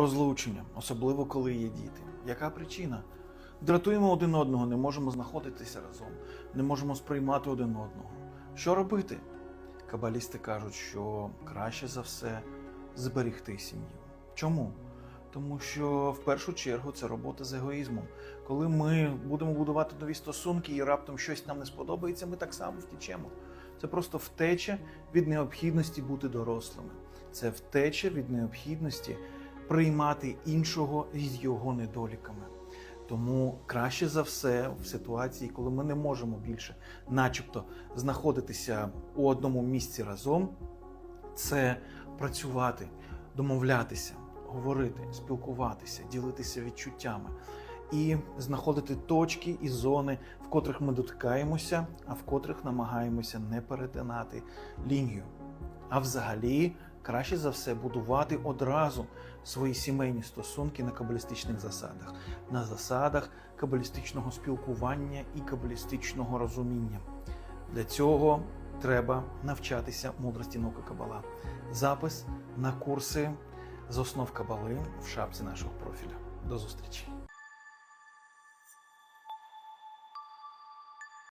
розлучення, особливо коли є діти. Яка причина? Дратуємо один одного, не можемо знаходитися разом, не можемо сприймати один одного. Що робити? Кабалісти кажуть, що краще за все зберігти сім'ю. Чому? Тому що в першу чергу це робота з егоїзмом. Коли ми будемо будувати нові стосунки і раптом щось нам не сподобається, ми так само втічемо. Це просто втеча від необхідності бути дорослими. Це втеча від необхідності приймати іншого з його недоліками. Тому краще за все в ситуації, коли ми не можемо більше, начебто, знаходитися у одному місці разом, це працювати, домовлятися, говорити, спілкуватися, ділитися відчуттями і знаходити точки і зони, в котрих ми дотикаємося, а в котрих намагаємося не перетинати лінію. А взагалі, краще за все будувати одразу свої сімейні стосунки на кабалістичних засадах, на засадах кабалістичного спілкування і кабалістичного розуміння. Для цього треба навчатися мудрості науки Кабала. Запис на курси з основ Кабали в шапці нашого профіля. До зустрічі!